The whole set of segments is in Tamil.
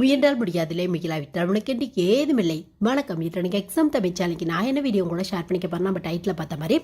முயன்றால் முடியாதில்லை மிகிலாவிட்டால் உனக்கு என்று ஏதுமில்லை. வணக்கம். இன்று எனக்கு எக்ஸாம் தமிழ் சேனலுக்கு நான் என்ன வீடியோ கூட ஷேர் பண்ணிக்க போறேன் நம்ம டைட்டில் பார்த்த மாதிரி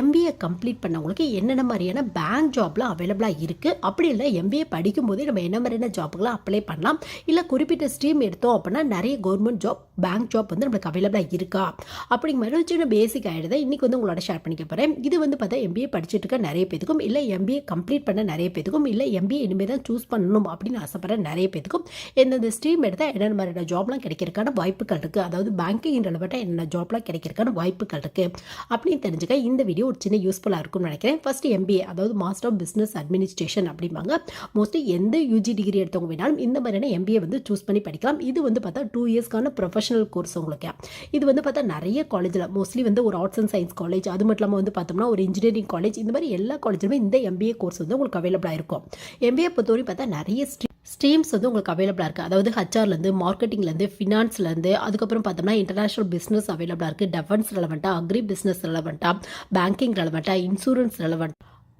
எம்பிஏ கம்ப்ளீட் பண்ணவங்களுக்கு என்னென்ன மாதிரியான பேங்க் ஜாப்லாம் அவைலபிளாக இருக்குது அப்படி இல்லை எம்பிஏ படிக்கும் போதே நம்ம என்ன மாதிரியான ஜாப்புகளை அப்ளை பண்ணலாம்? இல்லை குறிப்பிட்ட ஸ்ட்ரீம் எடுத்தோம் அப்படின்னா நிறைய கவர்மெண்ட் ஜாப் பேங்க் ஜாப் வந்து நம்மளுக்கு அவைலபிளாக இருக்கா? அப்படிங்கிற மாதிரி ஒரு சின்ன பேசிக் ஆகிடுது இன்றைக்கி வந்து உங்களோட ஷேர் பண்ணிக்க போகிறேன் இது வந்து பார்த்தா எம்பிஏ படிச்சுட்டு இருக்க நிறைய பேத்துக்கும் இல்லை எம்பிஏ கம்ப்ளீட் பண்ண நிறைய பேத்துக்கும் இல்லை எம்பிஏ இனிமேல் தான் சூஸ் பண்ணணும் அப்படின்னு ஆசைப்படுற நிறைய பேத்துக்கும் எந்தெந்த ஸ்ட்ரீம் எடுத்தால் என்னென்ன மாதிரியான ஜாப்லாம் கிடைக்கிறதுக்கான வாய்ப்புகள் இருக்குது அதாவது பேங்கிங் ரிலவெண்ட்டாக என்னென்ன ஜாப்லாம் கிடைக்கிறதுக்கான வாய்ப்புகள் இருக்குது அப்படின்னு தெரிஞ்சுக்க இந்த வீடியோ ஒரு சின்ன யூஸ்ஃபுல்லாக இருக்கும்னு நினைக்கிறேன். ஃபர்ஸ்ட் எம்பிஏ அதாவது மாஸ்டர் ஆஃப் பிஸ்னஸ் அட்மினிஸ்ட்ரேஷன் அப்படிம்பாங்க. மோஸ்ட்லி எந்த யூஜி டிகிரி எடுத்தவங்க வேணாலும் இந்த மாதிரியான எம்பிஏ வந்து சூஸ் பண்ணி படிக்கலாம். இது வந்து பார்த்தா டூ இயர்ஸ்க்கான ப்ரொஃபஷனல் கோர்ஸ் உங்களுக்கு. இது வந்து பார்த்தா நிறைய காலேஜில் மோஸ்ட்லி வந்து ஒரு ஆர்ட்ஸ் அண்ட் சயின்ஸ் காலேஜ் அது மட்டும் இல்லாமல் வந்து பார்த்தோம்னா ஒரு இன்ஜினியரிங் காலேஜ் இந்த மாதிரி எல்லா காலேஜிலுமே இந்த எம்பிஏ கோர்ஸ் வந்து உங்களுக்கு அவைலபிளாக இருக்கும். எம்பிஏ பொறுத்தவரை பார்த்தா நிறைய ஸ்ட்ரீம்ஸ் வந்து உங்களுக்கு அவைலபிளாக இருக்குது அதாவது ஹச்ஆர்லேருந்து மார்க்கெட்டிங்லேருந்து ஃபினான்ஸ்லேருந்து அதுக்கப்புறம் பார்த்தோம்னா இன்டர்நேஷனல் பிஸ்னஸ் அவைலபிளாக இருக்குது டெஃபன்ஸ் ரெலவெண்ட்டாக அக்ரி பிஸ்னஸ் ரெலவெண்ட்டாக பேங்கிங் ரெலவெண்ட்டாக இன்சூரன்ஸ் ரெலவெண்ட்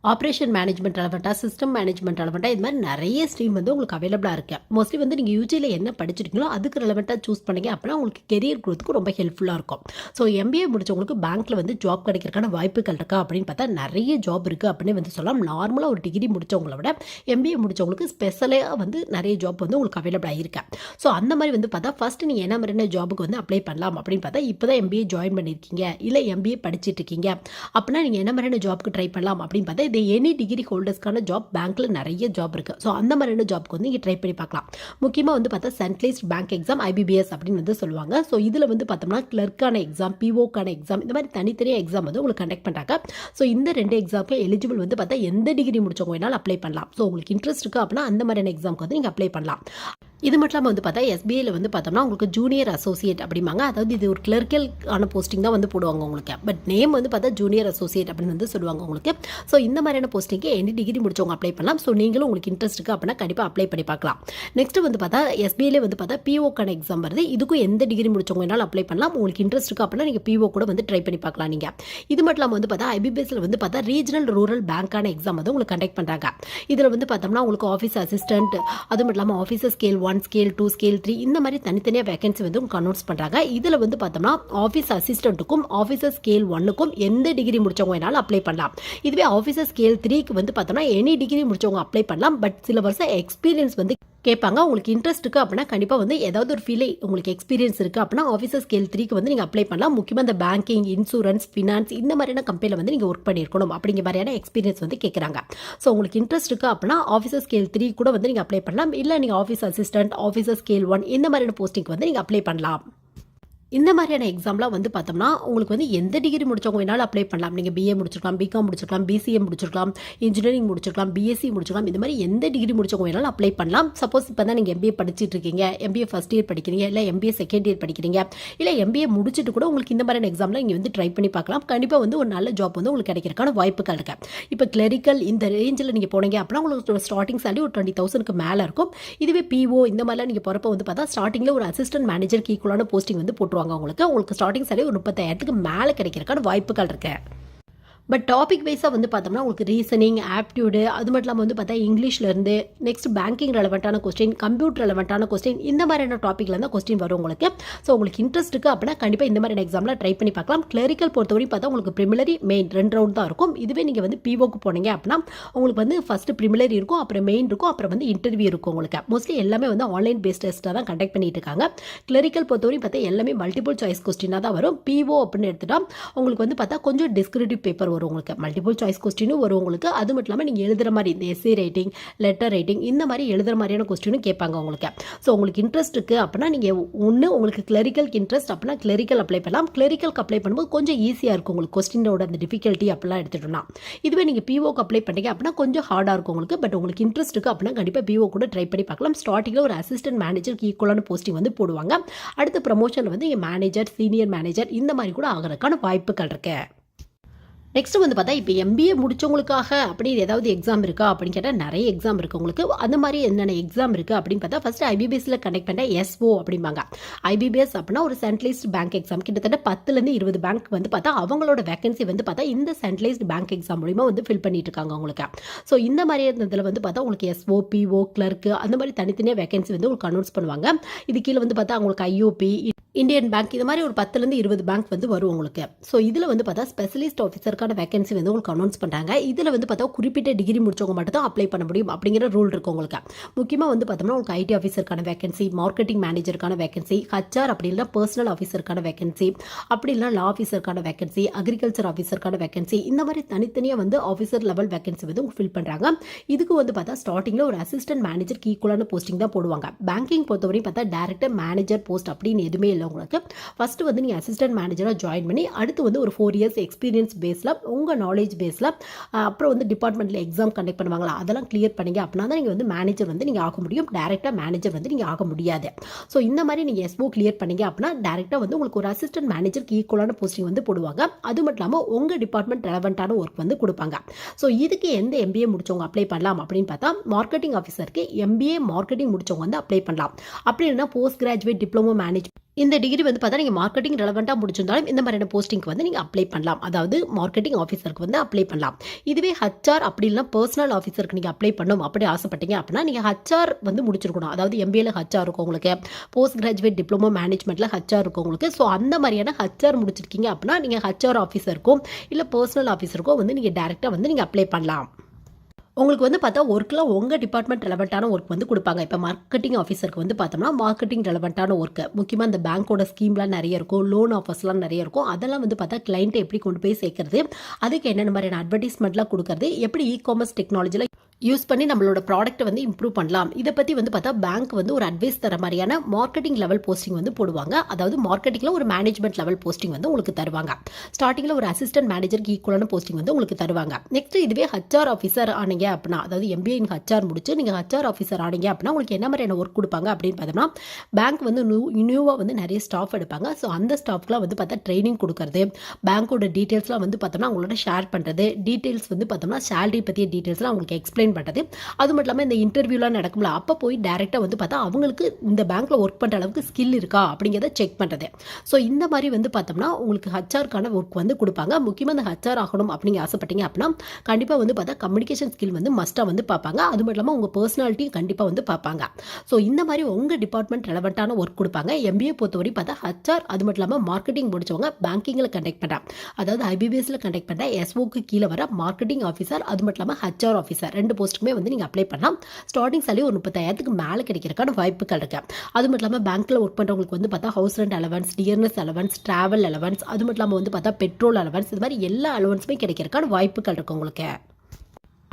ஆப்ரேஷன் மேனேஜ்மெண்ட் ரெலவெண்ட்டாக சிஸ்டம் மேனேஜ்மெண்ட் ரெலவெண்ட்டாக இது மாதிரி நிறைய ஸ்ட்ரீம் வந்து உங்களுக்கு அவைலபிளாக இருக்கு. மோஸ்ட்லி வந்து நீங்கள் யூஜியில் என்ன படிச்சிருக்கீங்களோ அதுக்கு ரெலவெண்ட்டாக சூஸ் பண்ணீங்க. அப்படின்னா உங்களுக்கு கெரியர் குரோத்துக்கு ரொம்ப ஹெல்ப்ஃபுல்லாக இருக்கும். ஸோ எம்பிஏ முடிச்சவங்களுக்கு பேங்க்கில் வந்து ஜாப் கிடைக்கிறதுக்கான வாய்ப்புகள் இருக்கா அப்படின்னு பார்த்தா நிறைய ஜாப் இருக்குது அப்படின்னு வந்து சொல்லலாம். நார்மலாக ஒரு டிகிரி முடிச்சவங்கள விட எம்பிஏ முடிச்சவங்களுக்கு ஸ்பெஷலாக வந்து நிறைய ஜாப் வந்து உங்களுக்கு அவைலபிளாக இருக்கு. ஸோ அந்த மாதிரி வந்து பார்த்தா ஃபஸ்ட்டு நீங்கள் என்ன மாதிரியான ஜாபுக்கு வந்து அப்ளை பண்ணலாம் அப்படின்னு பார்த்தா இப்போ தான் எம்பிஏ ஜாயின் பண்ணியிருக்கீங்க. இல்லை எம்பிஏ படிச்சிட்டு இருக்கீங்க. அப்படின்னா நீங்கள் என்ன மாதிரியான ஜாப்க்கு ட்ரை பண்ணலாம் அப்படின்னு பார்த்தா இது எனி டிகிரி ஹோல்டர்ஸ்க்கான ஜாப் பேங்க்கில் நிறைய ஜாப் இருக்குது ஸோ அந்த மாதிரியான ஜாப்க்கு வந்து நீங்கள் ட்ரை பண்ணி பார்க்கலாம். முக்கியமாக வந்து பார்த்தா சென்ட்ரலைஸ்ட் பேங்க் எக்ஸாம் ஐபிபிஎஸ் அப்படின்னு வந்து சொல்லுவாங்க. ஸோ இதில் வந்து பார்த்தோம்னா கிளர்க்கான எக்ஸாம் பிஓக்கான எக்ஸாம் இந்த மாதிரி தனித்தனியாக எக்ஸாம் வந்து உங்களுக்கு கண்டக்ட் பண்ணுறாங்க ஸோ இந்த ரெண்டு எக்ஸாமுக்கு எலிஜிபிள் வந்து பார்த்தா எந்த டிகிரி முடிச்சவங்க வேணாலும் அப்ளை பண்ணலாம். ஸோ உங்களுக்கு இன்ட்ரெஸ்ட் இருக்குது அப்படின்னா அந்த மாதிரியான எக்ஸாமுக்கு வந்து நீங்கள் அப்ளை பண்ணலாம். இது மட்டும் இல்லாமல் வந்து பார்த்தா எஸ்பிஐயில் வந்து பார்த்தோம்னா உங்களுக்கு ஜூனியர் அசோசியேட் அப்படிம்பாங்க. அதாவது இது ஒரு கிளர்க்கல் ஆன போஸ்டிங் தான் வந்து போடுவாங்க உங்களுக்கு. பட் நேம் வந்து பார்த்தா ஜூனியர் அசோசியேட் அப்படின்னு வந்து சொல்லுவாங்க உங்களுக்கு. ஸோ இந்த மாதிரியான போஸ்டிங்க்கு எனி டிகிரி முடிச்சவங்க அப்ளை பண்ணலாம். ஸோ நீங்களும் உங்களுக்கு இன்ட்ரெஸ்ட் இருக்குது அப்படின்னா கண்டிப்பாக அப்ளை பண்ணி பார்க்கலாம். நெக்ஸ்ட் வந்து பார்த்தா எஸ்பிஐயில் வந்து பார்த்தா பிஓக்கான எக்ஸாம் வருது. இதுக்கும் எந்த டிகிரி முடிச்சவங்க வேணாலும் அப்ளை பண்ணலாம். உங்களுக்கு இன்ட்ரெஸ்ட் இருக்குது அப்படின்னா நீங்கள் பிஓ கூட வந்து ட்ரை பண்ணி பார்க்கலாம் நீங்கள் இது மட்டும் இல்லாமல் வந்து பார்த்தா ஐபிபிஎஸ்சில் வந்து பார்த்தா ரீஜனல் ரூரல் பேங்க்கான எக்ஸாம் வந்து உங்களுக்கு கண்டக்ட் பண்ணுறாங்க இதில் வந்து பார்த்தோம்னா உங்களுக்கு ஆஃபீஸ் அசிஸ்டன்ட் அது மட்டும் இல்லாமல் officer scale one one scale two scale three இந்த மாதிரி தனித்தனியாக வேகன்சி வந்து உங்களுக்கு அனௌன்ஸ் பண்ணுறாங்க இதில் வந்து பார்த்தோம்னா ஆஃபீஸ் அசிஸ்டண்ட்டுக்கும் ஆஃபீஸர் ஸ்கேல் ஒன்னுக்கும் எந்த டிகிரி முடித்தவங்க வேணாலும் அப்ளை பண்ணலாம். இதுவே ஆஃபீஸர் ஸ்கேல் த்ரீக்கு வந்து பார்த்தோம்னா எனி டிகிரி முடித்தவங்க அப்ளை பண்ணலாம். பட் சில வருஷம் எக்ஸ்பீரியன்ஸ் வந்து கேட்பாங்க. உங்களுக்கு இன்ட்ரெஸ்ட் இருக்குது அப்படின்னா கண்டிப்பாக வந்து ஏதாவது ஒரு ஃபீலே உங்களுக்கு எக்ஸ்பீரியன்ஸ் இருக்குது அப்படின்னா ஆஃபீஸர் ஸ்கேல் த்ரீக்கு வந்து நீங்கள் அப்ளை பண்ணலாம். முக்கியமாக இந்த பேங்கிங் இன்சூரன்ஸ் ஃபினான்ஸ் இந்த மாதிரியான கம்பெனியில் வந்து நீங்கள் ஒர்க் பண்ணியிருக்கணும் அப்படிங்கிற மாதிரியான எக்ஸ்பீரியன்ஸ் வந்து கேட்குறாங்க. ஸோ உங்களுக்கு இன்ட்ரெஸ்ட் இருக்குது அப்படின்னா ஆஃபீஸர் ஸ்கேல் த்ரீ கூட வந்து நீங்கள் அப்ளை பண்ணலாம். இல்லை நீங்கள் office assistant officer scale one இந்த மாதிரியான போஸ்டிங்க்கு வந்து நீங்கள் அப்ளை பண்ணலாம். இந்த மாதிரியான எக்ஸாம்லாம் வந்து பார்த்தோம்னா உங்களுக்கு வந்து எந்த டிகிரி முடிச்சவங்க வேணாலும் அப்ளை பண்ணலாம். நீங்கள் பிஏ முடிச்சிருக்கலாம் பிகாம் முடிச்சிருக்கலாம் பிசிஏ முடிச்சிருக்கலாம் இன்ஜினியரிங் முடிச்சிருக்கலாம் பிஎஸ்சி முடிச்சிருக்கலாம். இந்த மாதிரி எந்த டிகிரி முடிச்சவங்க வேணாலும் அப்ளை பண்ணலாம். சப்போஸ் இப்போ தான் நீங்கள் எம்பிஏ படிச்சுட்டு இருக்கீங்க. எம்பிஏ ஃபஸ்ட் இயர் படிக்கிறீங்க இல்லை எம்பிஏ செகண்ட் இயர் படிக்கிறீங்க இல்லை எம்பிஏ முடிச்சுட்டு கூட உங்களுக்கு இந்த மாதிரியான எக்ஸாம்லாம் இங்கே வந்து ட்ரை பண்ணி பார்க்கலாம். கண்டிப்பாக வந்து ஒரு நல்ல ஜாப் வந்து உங்களுக்கு கிடைக்கிறதுக்கான வாய்ப்புகள் இருக்கு. இப்போ கிளரிக்கல் இந்த ரேஞ்சில் நீங்கள் போனீங்க அப்படின்னா உங்களுக்கு ஸ்டார்டிங் சேலரி ஒரு டுவெண்ட்டி தௌசண்ட்க்கு மேலே இருக்கும். இதுவே பிஓ இந்த மாதிரிலாம் நீங்கள் போகிறப்ப வந்து பார்த்தா ஸ்டார்டிங்கில் ஒரு அசிஸ்டன்ட் மேனேஜருக்கு ஈக்குவலான போஸ்டிங் வந்து போட்டுருவாங்க. உங்களுக்கு. உங்களுக்கு ஸ்டார்டிங் சேலரி ஒரு முப்பத்தாயிரத்துக்கு மேலே கிடைக்கிறக்கான வாய்ப்புகள் இருக்குது பட் டாபிக் வைஸாக வந்து பார்த்தோம்னா உங்களுக்கு ரீசனிங் ஆப்டியூடு அது மட்டும் இல்லாமல் வந்து பார்த்தா இங்கிலீஷ்லேருந்து நெக்ஸ்ட் பேங்கிங் ரெலவெண்ட்டான கொஸ்டின் கம்ப்யூட்டர் ரெலவெண்ட்டான கொஸ்டின் இந்த மாதிரியான டாப்பிக்கில் இருந்தால் கொஸ்டின் வரும் உங்களுக்கு. ஸோ உங்களுக்கு இன்ட்ரெஸ்ட் இருக்குது அப்படின்னா கண்டிப்பாக இந்த மாதிரியான எக்ஸாமில் ட்ரை பண்ணி பார்க்கலாம். கிளரிக்கல் பொறுத்தவரையும் பார்த்தா உங்களுக்கு ப்ரிமிலரி மெயின் ரெண்டு ரவுண்ட் தான் இருக்கும். இதுவே நீங்கள் வந்து பிஓக்கு போனீங்க அப்படின்னா உங்களுக்கு வந்து ஃபஸ்ட்டு ப்ரிமிலரி இருக்கும் அப்புறம் மெயின் இருக்கும் அப்புறம் வந்து இன்டர்வியூ இருக்கும் உங்களுக்கு. மோஸ்ட்லி எல்லாமே வந்து ஆன்லைன் பேஸ்ட் டெஸ்ட்டாக தான் கண்டக்ட் பண்ணிட்டு இருக்காங்க. கிளரிக்கல் பொறுத்தவரையும் பார்த்தா எல்லாமே மல்டிபிள் சாய்ஸ் கொஸ்டினாக தான் வரும். பிஓ அப்படின்னு எடுத்துட்டா உங்களுக்கு வந்து பார்த்தா கொஞ்சம் டிஸ்கிரிப்டிவ் பேப்பர் வரும். உங்களுக்கு மல்டிபிள் சாய்ஸ் கொஸ்டினும் வரும் உங்களுக்கு அது மட்டும் இல்லாமல் நீங்கள் எழுதுகிற மாதிரி இந்த எஸ்ஏ ரைட்டிங் லெட்டர் ரைட்டிங் இந்த மாதிரி எழுதுகிற மாதிரியான கொஸ்டினும் கேட்பாங்க உங்களுக்கு. ஸோ உங்களுக்கு இன்ட்ரெஸ்ட் இருக்குது அப்படின்னா நீங்கள் ஒன்று உங்களுக்கு கிளரிக்கலுக்கு இன்ட்ரெஸ்ட் அப்படின்னா கிளரிக்கல் அப்ளை பண்ணலாம். கிளரிக்கலுக்கு அப்ளை பண்ணும்போது கொஞ்சம் ஈஸியாக இருக்கும் உங்களுக்கு கொஸ்டினோட அந்த டிஃபிகல்ட்டி அப்படிலாம் எடுத்துட்டோம்னா இதுவே நீங்கள் பிஓக்கு அப்ளை பண்ணீங்க அப்படின்னா கொஞ்சம் ஹார்டாக இருக்கும் உங்களுக்கு. பட் உங்களுக்கு இன்ட்ரெஸ்ட் இருக்குது அப்படின்னா கண்டிப்பாக பிஓ கூட ட்ரை பண்ணி பார்க்கலாம். ஸ்டார்டிங்கில் ஒரு அசிஸ்டன்ட் மேனேஜருக்கு ஈக்குவலான போஸ்டிங் வந்து போடுவாங்க. அடுத்த ப்ரமோஷனில் வந்து மேனேஜர் சீனியர் மேனேஜர் இந்த மாதிரி கூட ஆகிறதுக்கான வாய்ப்புகள் இருக்குது நெக்ஸ்ட் வந்து பார்த்தா இப்போ எம்பிஏ முடித்தவங்களுக்காக அப்படி ஏதாவது எக்ஸாம் இருக்கா அப்படின்னு கேட்டால் நிறைய எக்ஸாம் இருக்குது உங்களுக்கு. அந்த மாதிரி என்னென்ன எக்ஸாம் இருக்குது அப்படின்னு பார்த்தா ஃபஸ்ட்டு ஐபிபிஎஸ்சில் கனெக்ட் பண்ண எஸ்ஓ அப்படிம்பாங்க. ஐபிபிஎஸ் அப்படின்னா ஒரு சென்ட்ரலைஸ்ட் பேங்க் எக்ஸாம் கிட்டத்தட்ட பத்துலேருந்து இருபது பேங்க் வந்து பார்த்தா அவங்களோட வேகன்சி வந்து பார்த்தா இந்த சென்ட்ரலைஸ்ட் பேங்க் எக்ஸாம் மூலிமா வந்து ஃபில் பண்ணிட்டு இருக்காங்க உங்களுக்கு ஸோ இந்த மாதிரி இதில் வந்து பார்த்தா உங்களுக்கு எஸ்ஓ பிஓ கிளர்க்கு அந்த மாதிரி தனித்தனியாக வேகன்சி வந்து உங்களுக்கு அனௌன்ஸ் பண்ணுவாங்க. இது கீழே வந்து பார்த்தா உங்களுக்கு ஐஓபி இந்தியன் பேங்க் இது மாதிரி ஒரு பத்துலேருந்து இருபது பேங்க் வந்து வரும் உங்களுக்கு. ஸோ இதில் வந்து பார்த்தா ஸ்பெஷலிஸ்ட் ஆஃபீஸர் அதுக்கான வேகன்சி வந்து உங்களுக்கு அனௌன்ஸ் பண்ணுறாங்க இதில் வந்து பார்த்தா குறிப்பிட்ட டிகிரி முடிச்சவங்க மட்டும் தான் அப்ளை பண்ண முடியும் அப்படிங்கிற ரூல் இருக்கு உங்களுக்கு. முக்கியமாக வந்து பார்த்தோம்னா உங்களுக்கு ஐடி ஆஃபீஸருக்கான வேகன்சி மார்க்கெட்டிங் மேனேஜருக்கான வேகன்சி ஹச்ஆர் அப்படி இல்லைனா பர்சனல் ஆஃபீஸருக்கான வேகன்சி அப்படி இல்லைனா லா ஆஃபீஸருக்கான வேகன்சி அக்ரிகல்ச்சர் ஆஃபீஸருக்கான வேகன்சி இந்த மாதிரி தனித்தனியாக வந்து ஆஃபீஸர் லெவல் வேகன்சி வந்து உங்களுக்கு ஃபில் பண்ணுறாங்க இதுக்கு வந்து பார்த்தா ஸ்டார்டிங்கில் ஒரு அசிஸ்டன்ட் மேனேஜர் ஈக்குவலான போஸ்டிங் தான் போடுவாங்க. பேங்கிங் பொறுத்தவரையும் பார்த்தா டேரக்டர் மேனேஜர் போஸ்ட் அப்படின்னு எதுவுமே இல்லை உங்களுக்கு. ஃபஸ்ட்டு வந்து நீங்கள் அசிஸ்டன்ட் மேனேஜராக ஜாயின் பண்ணி அடுத்து வந்து ஒரு ஃபோர் இயர்ஸ் எக்ஸ்பீரியன்ஸ் பேஸில் உங்கள் நாலேஜ் பேஸில் அப்புறம் வந்து டிபார்ட்மெண்ட்டில் எக்ஸாம் கண்டக்ட் பண்ணுவாங்களா அதெல்லாம் கிளியர் பண்ணீங்க அப்படின்னா தான் நீங்கள் வந்து மேனேஜர் வந்து நீங்கள் ஆக முடியும். டேரெக்டாக மேனேஜர் வந்து நீங்கள் ஆக முடியாது. ஸோ இந்த மாதிரி நீங்கள் எஸ்ஓ கிளியர் பண்ணீங்க அப்படின்னா டேரெக்டாக வந்து உங்களுக்கு ஒரு அசிஸ்டன்ட் மேனேஜருக்கு ஈக்குவலான போஸ்டிங் வந்து போடுவாங்க. அது மட்டும் இல்லாமல் உங்கள் டிபார்ட்மெண்ட் ரெலவெண்ட்டான ஒர்க் வந்து கொடுப்பாங்க. ஸோ இதுக்கு எந்த எம்பிஏ முடிச்சவங்க அப்ளை பண்ணலாம் அப்படின்னு பார்த்தா மார்க்கெட்டிங் ஆஃபீஸருக்கு எம்பிஏ மார்க்கெட்டிங் முடிச்சவங்க வந்து அப்ளை பண்ணலாம். அப்படி இல்லைன்னா போஸ்ட் கிராஜுவேட் டிப்ளமோ மேனேஜ் இந்த டிகிரி வந்து பார்த்தா நீங்கள் மார்க்கெட்டிங் ரெலவெண்ட்டாக முடிச்சிருந்தாலும் இந்த மாதிரியான போஸ்டிங்க்கு வந்து நீங்கள் அப்ளை பண்ணலாம். அதாவது மார்க்கெட்டிங் ஆஃபீஸருக்கு வந்து அப்ளை பண்ணலாம். இதுவே ஹச்ஆர் அப்படி இல்லைனா பர்சனல் ஆஃபீஸருக்கு நீங்கள் அப்ளை பண்ணும் அப்படி ஆசைப்பட்டீங்க அப்படின்னா நீங்கள் ஹச்ஆர் வந்து முடிச்சிருக்கணும். அதாவது எம்பிஏல ஹச்ஆர் இருக்கும் உங்களுக்கு. போஸ்ட் கிராஜுவேட் டிப்ளமோ மேனேஜ்மெண்ட்டில் ஹச்ஆர் இருக்கும் உங்களுக்கு. ஸோ அந்த மாதிரியான ஹச்ஆர் முடிச்சிருக்கீங்க அப்படின்னா நீங்கள் ஹச்ஆர் ஆஃபீஸருக்கும் இல்லை பர்சனல் ஆஃபீஸருக்கும் வந்து நீங்கள் டேரெக்டாக வந்து நீங்கள் அப்ளை பண்ணலாம். உங்களுக்கு வந்து பார்த்தா ஒர்க்கில் உங்கள் டிபார்ட்மெண்ட் ரெலவெண்ட்டான ஒர்க் வந்து கொடுப்பாங்க. இப்போ மார்க்கெட்டிங் ஆஃபீஸருக்கு வந்து பார்த்தோம்னா மார்க்கெட்டிங் ரெலவெண்ட்டான ஒர்க்கு முக்கியமாக இந்த பேங்க்கோட ஸ்கீம்லாம் நிறைய இருக்கும் லோன் ஆஃபர்ஸ்லாம் நிறைய இருக்கும். அதெல்லாம் வந்து பார்த்தா கிளைண்ட்டை எப்படி கொண்டு போய் சேர்க்கறது அதுக்கு என்னென்ன மாதிரியான அட்வர்டைஸ்மெண்ட்லாம் கொடுக்கறது எப்படி இ காமர்ஸ் டெக்னாலஜியில் யூஸ் பண்ணி நம்மளோட ப்ராடக்ட்டை வந்து இம்ப்ரூவ் பண்ணலாம். இதை பற்றி வந்து பார்த்தா பேங்க் வந்து ஒரு அட்வைஸ் தர மாதிரியான மார்க்கெட்டிங் லெவல் போஸ்டிங் வந்து போடுவாங்க. அதாவது மார்க்கெட்டிங்கில் ஒரு மேனேஜ்மெண்ட் லெவல் போஸ்டிங் வந்து உங்களுக்கு தருவாங்க. ஸ்டார்டிங்கில் ஒரு அசிஸ்டன்ட் மேனேஜருக்கு ஈக்குவலான போஸ்டிங் வந்து உங்களுக்கு தருவாங்க. நெக்ஸ்ட் இதுவே ஹச்ஆர் ஆஃபீஸர் ஆனீங்க அப்படின்னா அதாவது எம்பிஏ இன் ஹச்ஆர் முடிச்சு நீங்கள் ஹச்ஆர் ஆஃபீஸர் ஆனீங்க அப்படின்னா உங்களுக்கு என்ன மாதிரியான ஒர்க் கொடுப்பாங்க அப்படின்னு பார்த்தோம்னா பேங்க் வந்து நியூ நியூவாக வந்து நிறைய ஸ்டாஃப் எடுப்பாங்க. ஸோ அந்த ஸ்டாஃப்க்குலாம் வந்து பார்த்தா ட்ரைனிங் கொடுக்கறது பேங்க்கோட டீட்டெயில்ஸ்லாம் வந்து பார்த்தோம்னா அவங்களோட ஷேர் பண்ணுறது டீட்டெயில்ஸ் வந்து பார்த்தோம்னா சேலரி பற்றிய டீட்டெயில்ஸ்லாம் அவங்களுக்கு எக்ஸ்பிளைன் பண்ணுறது அது மட்டும் இல்லாமல் இந்த இன்டர்வியூலாம் நடக்கும்ல அப்போ போய் டேரெக்டாக வந்து பார்த்தா அவங்களுக்கு இந்த பேங்க்கில் ஒர்க் பண்ணுற அளவுக்கு ஸ்கில் இருக்கா அப்படிங்கிறத செக் பண்ணுறது ஸோ இந்த மாதிரி வந்து பார்த்தோம்னா உங்களுக்கு ஹச்ஆர்க்கான ஒர்க் வந்து கொடுப்பாங்க. முக்கியமாக இந்த ஹச்ஆர் ஆகணும் அப்படிங்க ஆசைப்பட்டீங்க அப்படின்னா கண்டிப்பாக வந்து பார்த்தா கம்யூனிகேஷன் ஸ்கில் வந்து மஸ்ட்டாக வந்து பார்ப்பாங்க. அது மட்டும் இல்லாமல் உங்கள் பர்சனாலிட்டியும் கண்டிப்பாக வந்து பார்ப்பாங்க. ஸோ இந்த மாதிரி உங்கள் டிபார்ட்மெண்ட் ரெலவெண்ட்டான ஒர்க் கொடுப்பாங்க. எம்பிஏ பொறுத்தவரை பார்த்தா ஹச்ஆர் அது மட்டும் இல்லாமல் மார்க்கெட்டிங் முடிச்சவங்க பேங்கிங்கில் கண்டக்ட் பண்ணுறேன் அதாவது ஐபிபிஎஸ்சில் கண்டக்ட் பண்ணுற எஸ்ஓக்கு கீழே வர மார்க்கெட்டிங் ஆஃபீஸர் அது மட்டும் இல்லாமல் ஹச்ஆர் ஆஃபீஸர் ரெண்டு போஸ்ட்டுக்குமே வந்து நீங்கள் அப்ளை பண்ணலாம். ஸ்டார்டிங் சாலரி ஒரு முப்பத்தாயிரத்துக்கு மேலே கிடைக்கிறக்கான வாய்ப்புகள் இருக்குது அது மட்டும் இல்லாமல் பேங்க்கில் ஒர்க் பண்ணுறவங்களுக்கு வந்து பார்த்தா house rent allowance dearness allowance travel allowance அது மட்டும் இல்லாமல் வந்து பார்த்தா பெட்ரோல் அலவன்ஸ் இது மாதிரி எல்லா அலவன்ஸுமே கிடைக்கிறக்கான வாய்ப்புகள் இருக்குது உங்களுக்கு.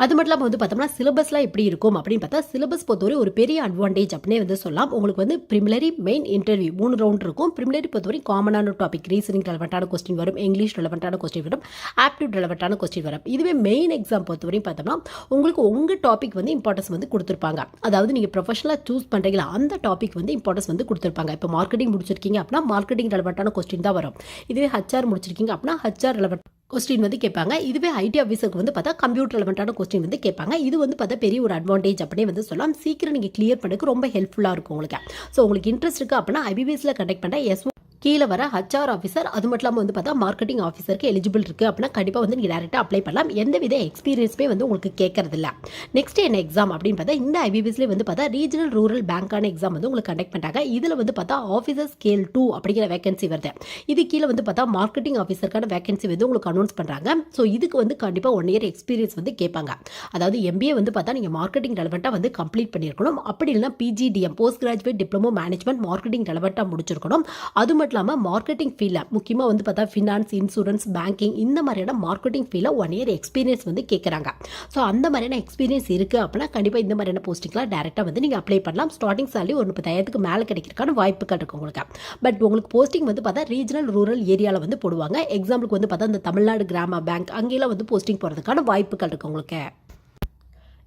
அது மட்டும் இல்லாமல் வந்து பார்த்தோம்னா சிலபஸ்லாம் எப்படி இருக்கும் அப்படின்னு பார்த்தா சிலபஸ் பொறுத்தவரை ஒரு பெரிய அட்வான்டேஜ் அப்படின்னே வந்து சொல்லலாம். உங்களுக்கு வந்து ப்ரிமிலரி மெயின் இன்டர்வியூ மூணு ரவுண்ட் இருக்கும். ப்ரிமிலரி பொறுத்தவரை காமனான டாபிக் ரீசனிங் ரெலவெண்ட்டான கொஸ்டின் வரும். இங்கிலீஷ் ரெலவெண்ட்டான கொஸ்டின் வரும். ஆப்டியூட் ரெலவெண்ட்டான கொஸ்டின் வரும். இதுவே மெயின் எக்ஸாம் பொறுத்தவரையும் பார்த்தோம்னா உங்களுக்கு உங்கள் டாபிக் வந்து இம்பார்ட்டன்ஸ் வந்து கொடுத்துருப்பாங்க. அதாவது நீங்கள் ப்ரொஃபஷனலாக சூஸ் பண்ணுறீங்களா அந்த டாபிக் வந்து இம்பார்ட்டன்ஸ் வந்து கொடுத்துருப்பாங்க. இப்போ மார்க்கெட்டிங் முடிச்சிருக்கீங்க அப்படின்னா மார்க்கெட்டிங் ரெலவெண்ட்டான கொஸ்டின் தான் வரும். இதுவே ஹச்ஆர் முடிச்சிருக்கீங்க அப்படின்னா ஹச்ஆர் ரெலவெண்ட் கொஸ்டின் வந்து கேட்பாங்க. இதுவே ஐடி ஆஃபீஸருக்கு வந்து பார்த்தா கம்ப்யூட்டர் ரிலவெண்ட்டான கொஸ்டின் வந்து கேட்பாங்க. இது வந்து பார்த்தா பெரிய ஒரு அட்வான்டேஜ் அப்படியே வந்து சொல்லலாம். சீக்கிரம் நீங்கள் கிளியர் பண்ணுறதுக்கு ரொம்ப ஹெல்ப்ஃபுல்லாக இருக்கும் உங்களுக்கு. ஸோ உங்களுக்கு இன்ட்ரெஸ்ட் இருக்குது அப்படின்னா ஐபிபிஎஸ்ல கண்டக்ட் பண்ண எஸ்ஓ கீழே வர ஹச்ஆர் ஆஃபீஸர் அது மட்டும் இல்லாமல் வந்து பார்த்தா மார்க்கெட்டிங் ஆஃபீஸருக்கு எலிஜிபிள் இருக்குது அப்படின்னா கண்டிப்பாக வந்து நீங்கள் டேரெக்டாக அப்ளை பண்ணலாம். எந்த வித எக்ஸ்பீரியன்ஸுமே வந்து உங்களுக்கு கேட்கறதில்ல நெக்ஸ்ட் என்ன எக்ஸாம் அப்படின்னு பார்த்தா இந்த ஐபிபிஎஸ்லேயே வந்து பார்த்தா ரீஜனல் ரூரல் பேங்க்கான எக்ஸாம் வந்து உங்களுக்கு கண்டக்ட் பண்ணுறாங்க இதில் வந்து பார்த்தா ஆஃபீஸர் ஸ்கேல் டூ அப்படிங்கிற வேகன்சி வருது. இது கீழே வந்து பார்த்தா மார்க்கெட்டிங் ஆஃபீஸருக்கான வேகன்சி வந்து உங்களுக்கு அனௌன்ஸ் பண்ணுறாங்க ஸோ இதுக்கு வந்து கண்டிப்பாக ஒன் இயர் எக்ஸ்பீரியன்ஸ் வந்து கேட்பாங்க. அதாவது எம்பிஏ வந்து பார்த்தா நீங்கள் மார்க்கெட்டிங் ரெலவெண்ட்டாக வந்து கம்ப்ளீட் பண்ணியிருக்கணும். அப்படி இல்லைனா PGDM post graduate diploma management marketing ரெலவெண்ட்டாக முடிச்சிருக்கணும். அது மட்டும் மட்டும் இல்லாமல் மார்க்கெட்டிங் ஃபீல்டில் முக்கியமாக வந்து பார்த்தா ஃபினான்ஸ் இன்சூரன்ஸ் பேங்கிங் இந்த மாதிரியான மார்க்கெட்டிங் ஃபீல்டில் ஒன் இயர் எக்ஸ்பீரியன்ஸ் வந்து கேட்குறாங்க ஸோ அந்த மாதிரியான எக்ஸ்பீரியன்ஸ் இருக்குது அப்படின்னா கண்டிப்பாக இந்த மாதிரியான போஸ்டிங்லாம் டேரெக்டாக வந்து நீங்கள் அப்ளை பண்ணலாம். ஸ்டார்டிங் salary ஒரு முப்பதாயிரத்துக்கு மேலே கிடைக்கிறதுக்கான வாய்ப்புகள் இருக்குது உங்களுக்கு. பட் உங்களுக்கு போஸ்டிங் வந்து பார்த்தா ரீஜனல் ரூரல் ஏரியாவில் வந்து போடுவாங்க. எக்ஸாம்பிளுக்கு வந்து பார்த்தா இந்த தமிழ்நாடு கிராம பேங்க் அங்கேயெல்லாம் வந்து போஸ்டிங் போகிறதுக்கான வாய்ப்புகள் இருக்குது உங்களுக்கு.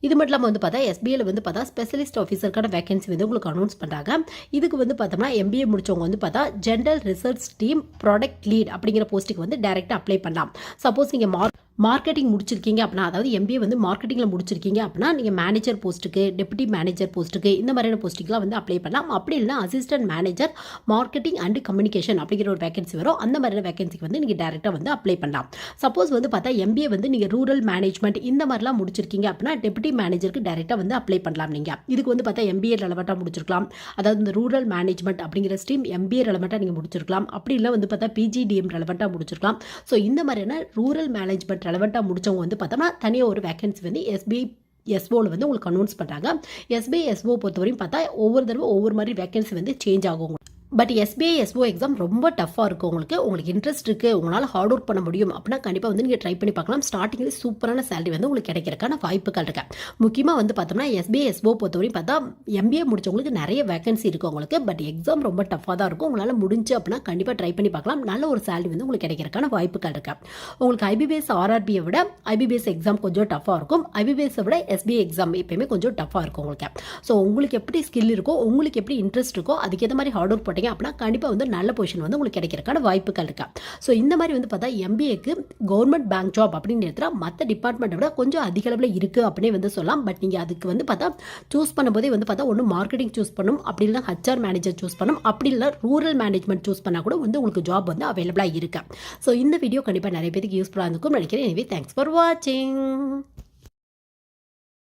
இது மட்டும் இல்லாமல் வந்து பார்த்தா எஸ்பிஐயில் வந்து பார்த்தா ஸ்பெஷலிஸ்ட் ஆஃபீஸருக்கான வேகன்சி வந்து உங்களுக்கு அனௌன்ஸ் பண்ணுறாங்க இதுக்கு வந்து பார்த்தோம்னா எம்பிஏ முடிச்சவங்க வந்து பார்த்தா general research team product lead அப்படிங்கிற போஸ்ட்டுக்கு வந்து டேரெக்டாக அப்ளை பண்ணலாம். சப்போஸ் நீங்கள் மார்க் மார்க்கெட்டிங் முடிச்சிருக்கீங்க அப்படின்னா அதாவது எம்பிஏ வந்து மார்க்கெட்டிங்கில் முடிச்சிருக்கீங்க அப்படின்னா நீங்கள் மேனேஜர் போஸ்ட்டுக்கு டெப்யூட்டி மேனேஜர் போஸ்ட்டுக்கு இந்த மாதிரியான போஸ்ட்டுக்குலாம் வந்து அப்ளை பண்ணலாம். அப்படி இல்லைனா assistant manager marketing and communication அப்படிங்கிற ஒரு வேகன்சி வரும். அந்த மாதிரியான வேகன்சிக்கு வந்து நீங்கள் டேரெக்டாக வந்து அப்ளை பண்ணலாம். சப்போஸ் வந்து பார்த்தா எம்பிஏ வந்து நீங்கள் ரூரல் மேனேஜ்மெண்ட் இந்த மாதிரிலாம் முடிச்சிருக்கீங்க அப்படின்னா டெப்யூட்டி மேனேஜருக்கு டேரெக்டாக வந்து அப்ளை பண்ணலாம் நீங்கள் இதுக்கு வந்து பார்த்தா எம்பிஏ ரெலவெண்ட்டாக முடிச்சிருக்கலாம். அதாவது இந்த ரூரல் மேனேஜ்மெண்ட் அப்படிங்கிற ஸ்ட்ரீம் எம்பிஏ ரெலவெண்ட்டாக நீங்கள் முடிச்சிருக்கலாம். அப்படி இல்லை வந்து பார்த்தா பிஜிடிஎம் ரெலவெண்ட்டாக முடிச்சிருக்கலாம். ஸோ இந்த மாதிரியான ரூரல் மேனேஜ்மெண்ட் ரெலவெண்ட்டாக முடிச்சவங்க வந்து பார்த்தோம்னா தனியாக ஒரு வேகன்சி வந்து எஸ்பிஐ எஸ்ஓவில் வந்து உங்களுக்கு அனௌன்ஸ் பண்ணுறாங்க எஸ்பிஐ எஸ்ஓ பொறுத்தவரையும் பார்த்தா ஒவ்வொரு தடவை ஒவ்வொரு மாதிரி வேகன்சி வந்து சேஞ்ச் ஆகும் பட் எஸ்பிஐ எஸ்ஓ எக்ஸாம் ரொம்ப டஃப்பாக இருக்கும் உங்களுக்கு உங்களுக்கு இன்ட்ரெஸ்ட் இருக்குது உங்களால் ஹார்ட் ஒர்க் பண்ண முடியும். அப்படின்னா கண்டிப்பாக வந்து நீங்கள் ட்ரை பண்ணி பார்க்கலாம். ஸ்டார்டிங்லேயே சூப்பரான சேலரி வந்து உங்களுக்கு கிடைக்கிறதுக்கான வாய்ப்புகள் இருக்கு. முக்கியமாக வந்து பார்த்தோம்னா எஸ்பிஐ எஸ்ஓ பொறுத்தவரையும் பார்த்தா எம்பிஏ முடிச்சவங்களுக்கு நிறைய வேகன்சி இருக்குது உங்களுக்கு. பட் எக்ஸாம் ரொம்ப டஃப்பாக தான் இருக்கும். உங்களால் முடிஞ்சு அப்படின்னா கண்டிப்பாக ட்ரை பண்ணி பார்க்கலாம். நல்ல ஒரு சேலரி வந்து உங்களுக்கு கிடைக்கிறதுக்கான வாய்ப்புகள் இருக்கு. உங்களுக்கு ஐபிபிஎஸ் ஆர்ஆர்பியை விட ஐபிபிஎஸ் எக்ஸாம் கொஞ்சம் டஃப்பாக இருக்கும். ஐபிபிஎஸை விட எஸ்பிஐ எக்ஸாம் எப்பயுமே கொஞ்சம் டஃப்பாக இருக்கும் உங்களுக்கு. ஸோ உங்களுக்கு எப்படி ஸ்கில் இருக்கோ உங்களுக்கு எப்படி இன்ட்ரெஸ்ட் இருக்கோ அதுக்கேற்ற மாதிரி ஹார்ட் ஒர்க் போட்டீங்க அப்படின்னா கண்டிப்பாக வந்து நல்ல பொசிஷன் வந்து உங்களுக்கு கிடைக்கிறக்கான வாய்ப்புகள் இருக்கா. ஸோ இந்த மாதிரி வந்து பார்த்தா எம்பிஏக்கு கவர்மெண்ட் பேங்க் ஜாப் அப்படின்னு எடுத்தால் மற்ற டிபார்ட்மெண்ட்டை விட கொஞ்சம் அதிக அளவில் இருக்குது அப்படின்னே வந்து சொல்லலாம். பட் நீங்கள் அதுக்கு வந்து பார்த்தா சூஸ் பண்ணும்போதே வந்து பார்த்தா ஒன்று மார்க்கெட்டிங் சூஸ் பண்ணும். அப்படி இல்லை ஹச்ஆர் மேனேஜர் சூஸ் பண்ணும். அப்படி இல்லை ரூரல் மேனேஜ்மெண்ட் சூஸ் பண்ணால் கூட வந்து உங்களுக்கு ஜாப் வந்து அவைலபிளாக இருக்கு. ஸோ இந்த வீடியோ கண்டிப்பாக நிறைய பேருக்கு யூஸ்ஃபுல்லாக இருந்துக்கும் நினைக்கிறேன். எனவே தேங்க்ஸ் ஃபார் வாட்சிங்